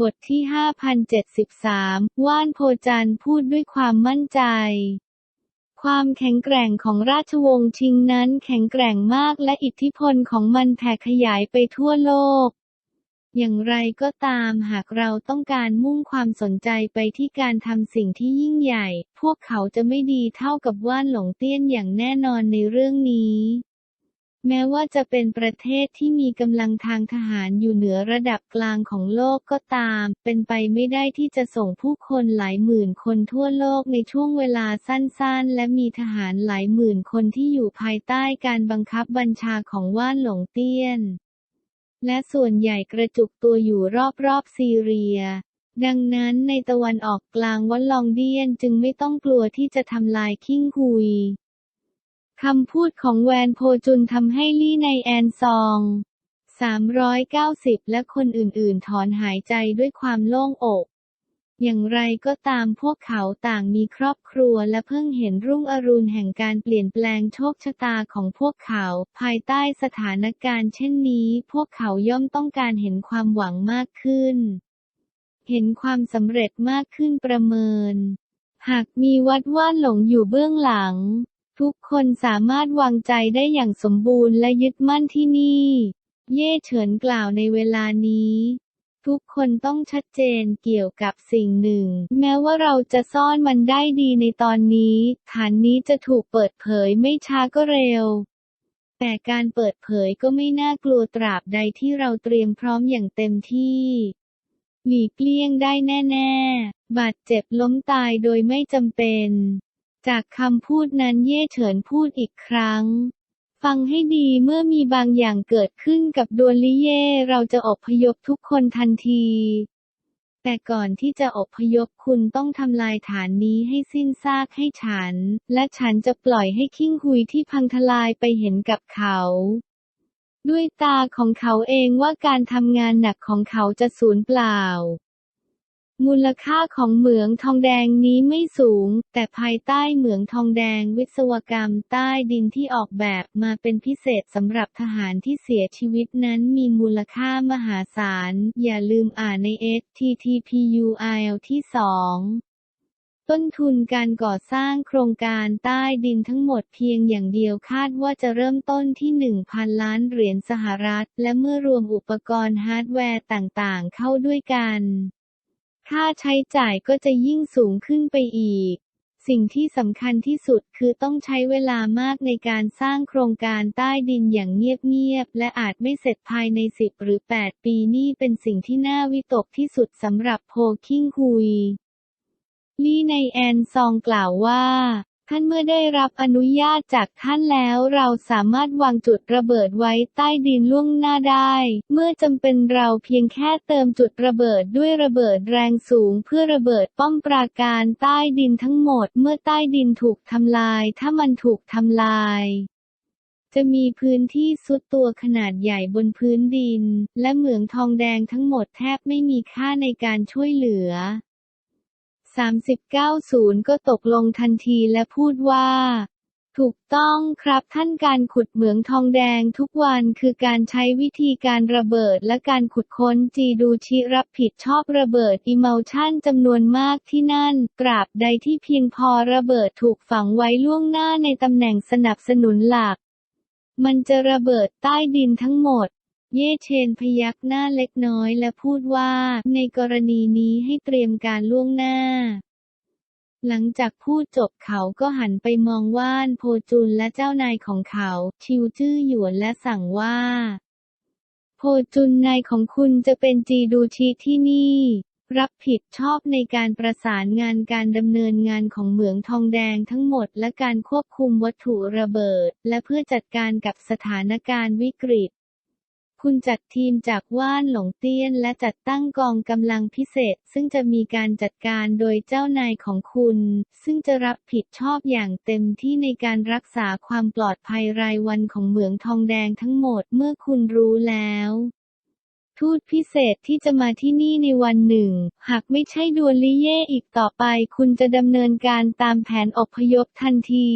บทที่ 5073 ว่านโพจันพูดด้วยความมั่นใจ ความแข็งแกร่งของราชวงศ์ชิงนั้นแข็งแกร่งมากและอิทธิพลของมันแผ่ขยายไปทั่วโลก อย่างไรก็ตามหากเราต้องการมุ่งความสนใจไปที่การทำสิ่งที่ยิ่งใหญ่ พวกเขาจะไม่ดีเท่ากับว่านหลงเตี้ยนอย่างแน่นอนในเรื่องนี้ แม้ว่าจะเป็นประเทศที่มีกำลังทางทหารอยู่เหนือระดับกลางของโลกก็ตาม เป็นไปไม่ได้ที่จะส่งผู้คนหลายหมื่นคนทั่วโลกในช่วงเวลาสั้นๆ และมีทหารหลายหมื่นคนที่อยู่ภายใต้การบังคับบัญชาของว่านหลงเตี้ยน และส่วนใหญ่กระจุกตัวอยู่รอบๆซีเรียดังนั้นในตะวันออกกลางวัลลองเดียนจึงไม่ต้องกลัวที่จะทำลายคิงฮุย คำพูดของแวนโพจุนทำให้ลี่ในแอนซอง 390 และคนอื่นๆ ถอนหายใจด้วยความโล่งอก อย่างไรก็ตามพวกเขาต่างมีครอบครัวและเพิ่งเห็นรุ่งอรุณแห่งการเปลี่ยนแปลงโชคชะตาของพวกเขา ภายใต้สถานการณ์เช่นนี้ พวกเขาย่อมต้องการเห็นความหวังมากขึ้น เห็นความสำเร็จมากขึ้นประเมิน หากมีวัดว่านหลงอยู่เบื้องหลัง ทุกคนสามารถวางใจได้อย่างสมบูรณ์และยึดมั่นที่นี่ เย่เฉินกล่าวในเวลานี้ ทุกคนต้องชัดเจนเกี่ยวกับสิ่งหนึ่ง แม้ว่าเราจะซ่อนมันได้ดีในตอนนี้ ฐานนี้จะถูกเปิดเผยไม่ช้าก็เร็ว แต่การเปิดเผยก็ไม่น่ากลัวตราบใดที่เราเตรียมพร้อมอย่างเต็มที่หลีกเลี่ยงได้แน่ ๆ บาดเจ็บล้มตายโดยไม่จำเป็น จากคำพูดนั้นเย่เฉินพูดอีกครั้ง ฟังให้ดีเมื่อมีบางอย่างเกิดขึ้นกับดวนลิเย่เราจะอบพยพทุกคนทันที แต่ก่อนที่จะอบพยพคุณต้องทำลายฐานนี้ให้สิ้นซากให้ฉัน และฉันจะปล่อยให้คิงหุยที่พังทลายไปเห็นกับเขา ด้วยตาของเขาเองว่าการทำงานหนักของเขาจะสูญเปล่า มูลค่าของเหมืองทองแดงนี้ไม่สูง แต่ภายใต้เหมืองทองแดงวิศวกรรมใต้ดินที่ออกแบบมาเป็นพิเศษสำหรับทหารที่เสียชีวิตนั้นมีมูลค่ามหาศาล อย่าลืมอ่านใน STTPUIL ที่สองต้นทุนการก่อสร้างโครงการใต้ดินทั้งหมดเพียงอย่างเดียวคาดว่าจะเริ่มต้นที่ 1,000 ล้านเหรียญสหรัฐ และเมื่อรวมอุปกรณ์ฮาร์ดแวร์ต่างๆ เข้าด้วยกัน ค่าใช้จ่ายก็จะยิ่งสูงขึ้นไปอีก สิ่งที่สำคัญที่สุดคือต้องใช้เวลามากในการสร้างโครงการใต้ดินอย่างเงียบๆ และอาจไม่เสร็จภายใน 10 หรือ 8 ปีนี่เป็นสิ่งที่น่าวิตกที่สุดสำหรับโพคิงคุย ลี่ในแอนซองกล่าวว่า ท่านเมื่อได้รับอนุญาตจากท่านแล้วเราสามารถวางจุดระเบิดไว้ใต้ดินล่วงหน้าได้ เมื่อจำเป็นเราเพียงแค่เติมจุดระเบิดด้วยระเบิดแรงสูงเพื่อระเบิดป้อมปราการใต้ดินทั้งหมด เมื่อใต้ดินถูกทำลาย ถ้ามันถูกทำลายจะมีพื้นที่ซุดตัวขนาดใหญ่บนพื้นดิน และเหมืองทองแดงทั้งหมดแทบไม่มีค่าในการช่วยเหลือ 39-0 ก็ตกลงทันทีและพูดว่า ถูกต้องครับท่านการขุดเหมืองทองแดงทุกวันคือการใช้วิธีการระเบิดและการขุดค้นจีดูชิรับผิดชอบระเบิดอิมัลชันจำนวนมากที่นั่น ตราบใดที่เพียงพอระเบิดถูกฝังไว้ล่วงหน้าในตำแหน่งสนับสนุนหลัก มันจะระเบิดใต้ดินทั้งหมด เย่เชนพยักหน้าเล็กน้อยและพูดว่าในกรณีนี้ให้เตรียมการล่วงหน้า หลังจากพูดจบเขาก็หันไปมองว่านโพจุนและเจ้านายของเขา ชิวจื้อหยวนและสั่งว่า โพจุนนายของคุณจะเป็นจีดูชิที่นี่ รับผิดชอบในการประสานงานการดำเนินงานของเหมืองทองแดงทั้งหมดและการควบคุมวัตถุระเบิด และเพื่อจัดการกับสถานการณ์วิกฤต คุณจัดทีมจากว่านหลงเตี้ยนและจัดตั้งกองกำลังพิเศษ ซึ่งจะมีการจัดการโดยเจ้านายของคุณ ซึ่งจะรับผิดชอบอย่างเต็มที่ในการรักษาความปลอดภัยรายวันของเหมืองทองแดงทั้งหมดเมื่อคุณรู้แล้วทูตพิเศษที่จะมาที่นี่ในวันหนึ่ง หากไม่ใช่ดวนลิเย่อีกต่อไป คุณจะดำเนินการตามแผนอพยพทันที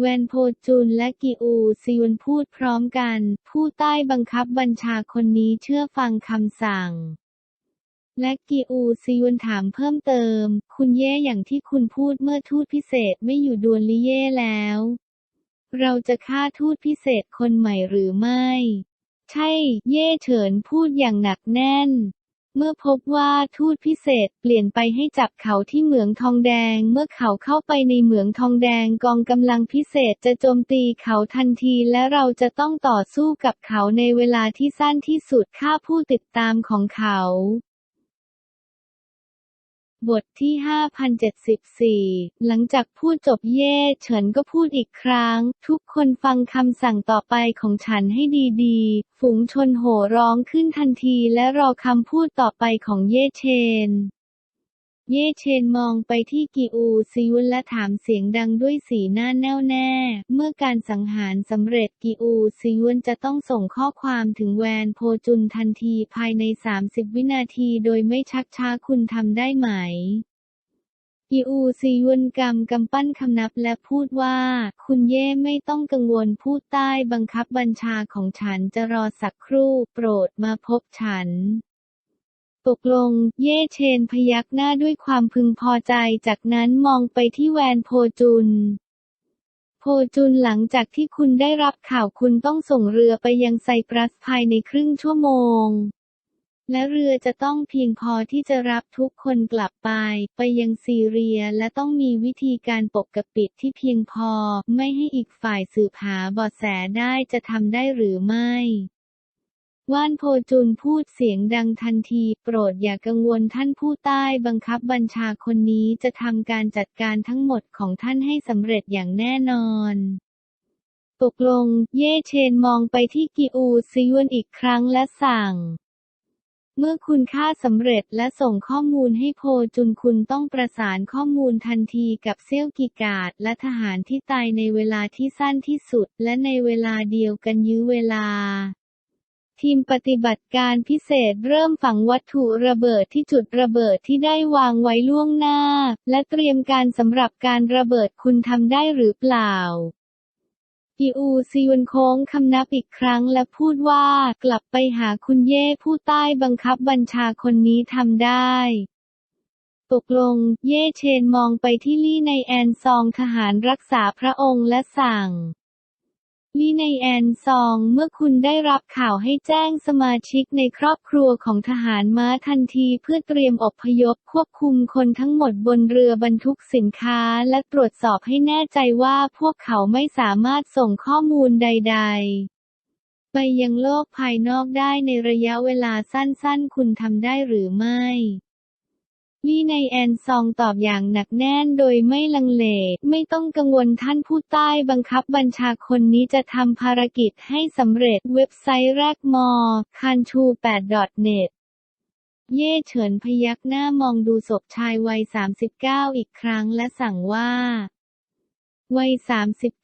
แวนโพจุนและกิอูซิยุนพูดพร้อมกัน ผู้ใต้บังคับบัญชาคนนี้เชื่อฟังคำสั่ง และกีอูซียุนถามเพิ่มเติม คุณเย่อย่างที่คุณพูดเมื่อทูตพิเศษไม่อยู่ดวนลิเย่แล้ว เราจะฆ่าทูตพิเศษคนใหม่หรือไม่ ใช่ เย่เฉินพูดอย่างหนักแน่น เมื่อพบว่าทูตพิเศษเปลี่ยนไปให้จับเขาที่เหมืองทองแดง เมื่อเขาเข้าไปในเหมืองทองแดงกองกำลังพิเศษจะโจมตีเขาทันทีและเราจะต้องต่อสู้กับเขาในเวลาที่สั้นที่สุดฆ่าผู้ติดตามของเขา บทที่ 5074 หลังจากพูดจบเย่เฉินก็พูดอีกครั้ง ทุกคนฟังคำสั่งต่อไปของฉันให้ดีๆ ฝูงชนโห่ร้องขึ้นทันทีและรอคำพูดต่อไปของเย่เชน เย่เชนมองไปที่กิอูซิยุนและถามเสียงดังด้วยสีหน้าแน่วแน่ เมื่อการสังหารสำเร็จกิอูซิยุนจะต้องส่งข้อความถึงแวนโพจุนทันทีภายใน 30 วินาทีโดยไม่ชักช้าคุณทำได้ไหมกิอูซียุนกำกำปั้นคำนับและพูดว่า คุณเย่ไม่ต้องกังวลพูดใต้บังคับบัญชาของฉันจะรอสักครู่โปรดมาพบฉัน ตกลง เย่เชนพยักหน้าด้วยความพึงพอใจ จากนั้นมองไปที่แวนโพจุน โพจุนหลังจากที่คุณได้รับข่าวคุณต้องส่งเรือไปยังไซปรัสภายในครึ่งชั่วโมง และเรือจะต้องเพียงพอที่จะรับทุกคนกลับไป ไปยังซีเรียและต้องมีวิธีการปกปิดที่เพียงพอ ไม่ให้อีกฝ่ายสืบหาเบาะแสได้จะทำได้หรือไม่ ว่านโพจุนพูดเสียงดังทันที โปรดอย่ากังวลท่านผู้ใต้บังคับบัญชาคนนี้จะทำการจัดการทั้งหมดของท่านให้สำเร็จอย่างแน่นอนตกลง เย่เชนมองไปที่กิอูซิยวนอีกครั้งและสั่ง เมื่อคุณฆ่าสำเร็จและส่งข้อมูลให้โพจุนคุณต้องประสานข้อมูลทันทีกับเซี่ยวกิกาดและทหารที่ตายในเวลาที่สั้นที่สุด และในเวลาเดียวกันยื้อเวลา ทีมปฏิบัติการพิเศษเริ่มฝังวัตถุระเบิดที่จุดระเบิดที่ได้วางไว้ล่วงหน้า และเตรียมการสำหรับการระเบิดคุณทำได้หรือเปล่ากิอูซียนโค้งคำนับอีกครั้งและพูดว่ากลับไปหาคุณเย่ผู้ใต้บังคับบัญชาคนนี้ทำได้ ตกลง เย่เชนมองไปที่ลี่ในแอนซองทหารรักษาพระองค์และสั่ง ลี่ในแอนซอง เมื่อคุณได้รับข่าวให้แจ้งสมาชิกในครอบครัวของทหารม้าทันทีเพื่อเตรียมอพยพควบคุมคนทั้งหมดบนเรือบรรทุกสินค้าและตรวจสอบให้แน่ใจว่าพวกเขาไม่สามารถส่งข้อมูลใด ๆ ไปยังโลกภายนอกได้ในระยะเวลาสั้นๆ คุณทำได้หรือไม่ ลี่ในแอนซองตอบอย่างหนักแน่นโดยไม่ลังเล ไม่ต้องกังวลท่านผู้ใต้บังคับบัญชาคนนี้จะทำภารกิจให้สำเร็จเว็บไซต์แรกมอคันชู 8.net เย่เฉินพยักหน้ามองดูศพชายวัย 39 อีกครั้งและสั่งว่า วัย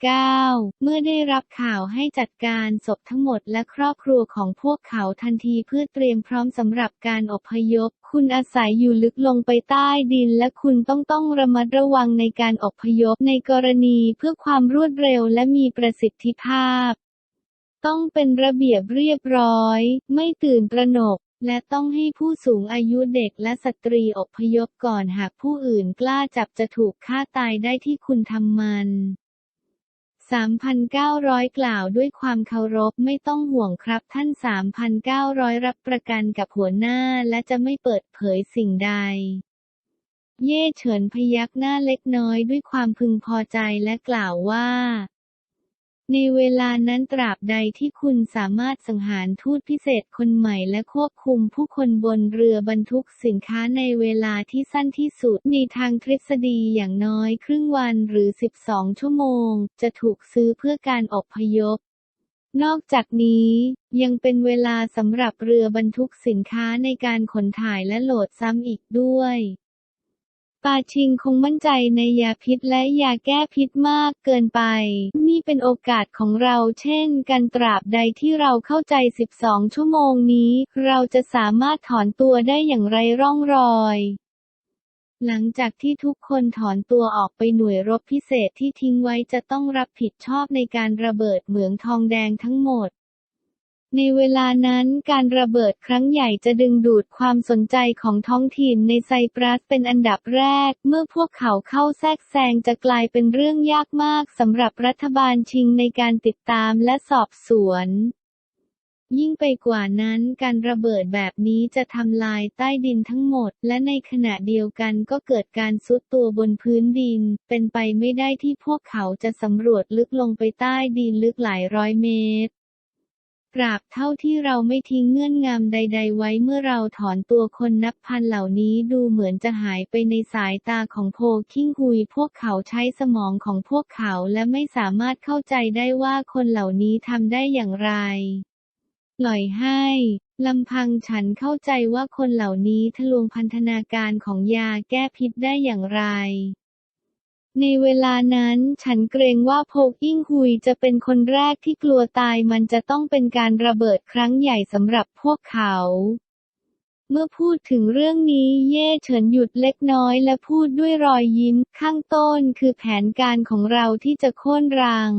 39 เมื่อได้รับข่าวให้จัดการศพทั้งหมดและครอบครัวของพวกเขาทันทีเพื่อเตรียมพร้อมสำหรับการอพยพ คุณอาศัยอยู่ลึกลงไปใต้ดินและคุณต้องต้องระมัดระวังในการอพยพในกรณีเพื่อความรวดเร็วและมีประสิทธิภาพ ต้องเป็นระเบียบเรียบร้อย ไม่ตื่นตระหนก และต้องให้ผู้สูงอายุเด็กและสตรีอพยพก่อนหากผู้อื่นกล้าจับจะถูกฆ่าตายได้ที่คุณทำมัน 3,900 กล่าวด้วยความเคารพไม่ต้องห่วงครับท่าน 3,900 รับประกันกับหัวหน้าและจะไม่เปิดเผยสิ่งใด เย่เฉินพยักหน้าเล็กน้อยด้วยความพึงพอใจและกล่าวว่า ในเวลานั้นตราบใดที่คุณสามารถสังหารทูตพิเศษคนใหม่และควบคุมผู้คนบนเรือบรรทุกสินค้าในเวลาที่สั้นที่สุด มีทางทฤษฎีอย่างน้อยครึ่งวันหรือ 12 ชั่วโมง จะถูกซื้อเพื่อการอพยพนอกจากนี้ยังเป็นเวลาสำหรับเรือบรรทุกสินค้าในการขนถ่ายและโหลดซ้ำอีกด้วย ปาชิงคงมั่นใจในยาพิษและยาแก้พิษมากเกินไป นี่เป็นโอกาสของเราเช่นกันตราบใดที่เราเข้าใจ 12 ชั่วโมงนี้ เราจะสามารถถอนตัวได้อย่างไรร่องรอยหลังจากที่ทุกคนถอนตัวออกไปหน่วยรบพิเศษที่ทิ้งไว้จะต้องรับผิดชอบในการระเบิดเหมืองทองแดงทั้งหมด ในเวลานั้นการระเบิดครั้งใหญ่จะดึงดูดความสนใจของท้องถิ่นในไซปรัสเป็นอันดับแรก เมื่อพวกเขาเข้าแทรกแซงจะกลายเป็นเรื่องยากมากสำหรับรัฐบาลชิงในการติดตามและสอบสวนยิ่งไปกว่านั้นการระเบิดแบบนี้จะทำลายใต้ดินทั้งหมด และในขณะเดียวกันก็เกิดการซุดตัวบนพื้นดิน เป็นไปไม่ได้ที่พวกเขาจะสำรวจลึกลงไปใต้ดินลึกหลายร้อยเมตร ตราบเท่าที่เราไม่ทิ้งเงื่อนงำใด ๆ ไว้เมื่อเราถอนตัวคนนับพันเหล่านี้ดูเหมือนจะหายไปในสายตาของโพคิงฮุย พวกเขาใช้สมองของพวกเขาและไม่สามารถเข้าใจได้ว่าคนเหล่านี้ทำได้อย่างไร ปล่อยให้ลำพังฉันเข้าใจว่าคนเหล่านี้ทะลวงพันธนาการของยาแก้พิษได้อย่างไร ในเวลานั้นฉันเกรงว่าโพกอิ่งฮุยจะเป็นคนแรกที่กลัวตายมันจะต้องเป็นการระเบิดครั้งใหญ่สำหรับพวกเขา เมื่อพูดถึงเรื่องนี้เย่เฉินหยุดเล็กน้อยและพูดด้วยรอยยิ้มข้างต้นคือแผนการของเราที่จะโค่นรัง